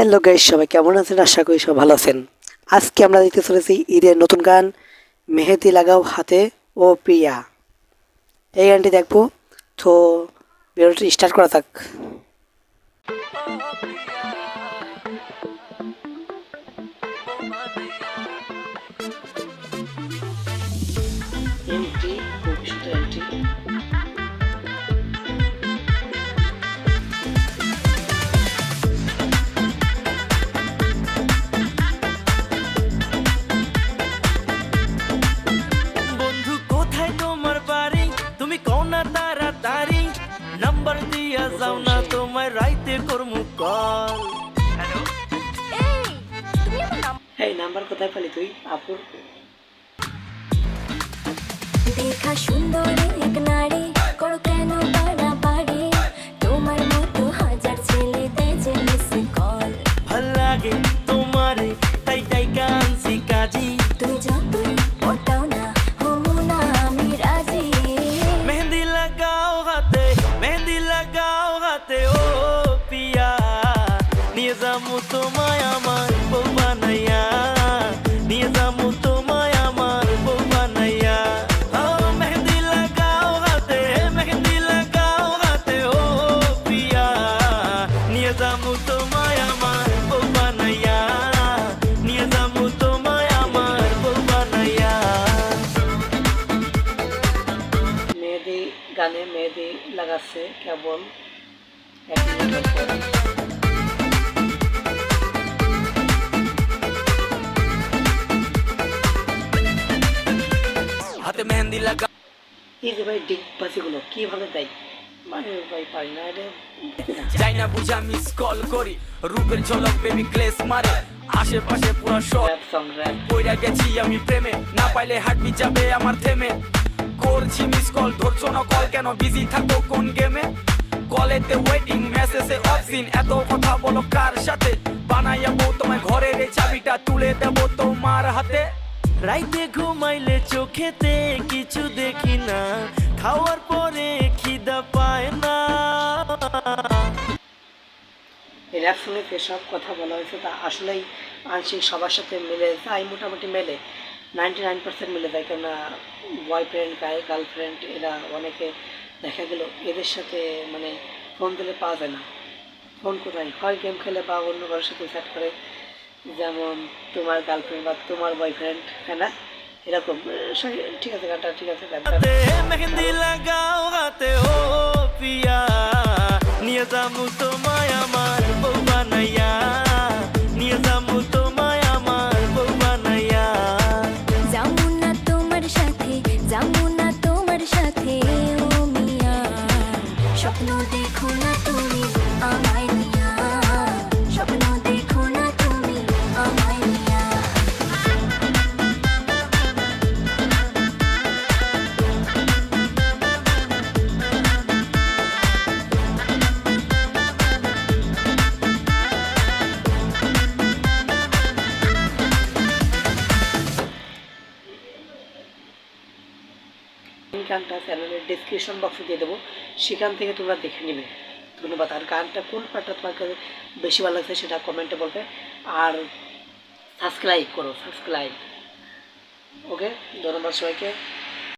Hello guys, সবাই কেমন আছেন? আশা করি সবাই ভালো আছেন। আজকে আমরা দেখতে চলেছি ঈদের নতুন গান, মেহেদি লাগাও হাতে, ও প্রিয়া। এই গানটি দেখব, তো ভিডিওটি স্টার্ট করা থাক যাও না তোমায় রাইতে করমু কল। এই নাম্বার কোথায় পেলি তুই? আপুর? দেখা সুন্দর এক আমার বউ বানাইয়া, নিয়ে যামু তোমায় আমার বউ বানাইয়া। মেহেন্দি লাগাও মেহেন্দি লাগাও হাতে, ও পিয়া নিয়ে যামু তোমায় আমার বউ বানাইয়া, নিয়ে যামু তোমায় আমার বউ বানাইয়া। মেহেদি, গানে মেহেদি লাগাচ্ছে কেবল এক মিনিটের লাগা। এই যে ভাই কীভাবে দেয়? মানে ভাই পারি না এটা যাই না বুঝা মিস কল করি। রূপের ঝলক বেবি গ্লেস মারে। আশেপাশে পুরো পইরা গেছি আমি প্রেমে। না পাইলে হাঁটবি যাবে আমার থেমে। করছি মিস কল ধরছো না কল কেন বিজি থাকো কোন গেমে কলেতে ওয়েটিং মেসেজে এত কথা বলো কার সাথে? বানাইয়া বউ তোমায় ঘরের চাবিটা তুলে দেব তোমার হাতে। রাইতে ঘুমাইলে চোখেতে কিছু দেখি না, খাওয়ার পরে খিদা পায় না। র্যাপ সঙ্গে সব কথা বলা হয়েছে, তা আসলেই আংশিক সবার সাথে মিলে যায়, মোটামুটি মেলে। নাইনটি নাইন পার্সেন্ট মিলে যায়, কেননা বয়ফ্রেন্ড গার্লফ্রেন্ড এরা অনেকে দেখা গেল এদের সাথে মানে ফোন দিলে পাওয়া যায় না। ফোন কোথায়? হয় গেম খেলে বা অন্য কারোর সাথে চ্যাট করে। যেমন তোমার গার্লফ্রেন্ড বা তোমার বয়ফ্রেন্ড হ্যাঁ না? এরকম। ঠিক আছে গানটা ঠিক আছে গানটা। মেহেন্দি লাগাও হাতে ও পিয়া। নিয়ে যামু তোমায় আমার বউ বানাইয়া। নিয়ে যামু তোমায় আমার বউ বানাইয়া। যাব না তোমার সাথে যাব না তোমার সাথে ও মিয়া। স্বপ্ন দেখো না তুমি আমায় গানটা চ্যানেলের ডিসক্রিপশন বক্সে দিয়ে দেবো। সেখান থেকে তোমরা দেখে নেবে। ধন্যবাদ। আর গানটা কোন পার্টটা তোমাকে বেশি ভালো লাগছে সেটা কমেন্টে বলবে। আর সাবস্ক্রাইব করো সাবস্ক্রাইব ওকে ধন্যবাদ সবাইকে।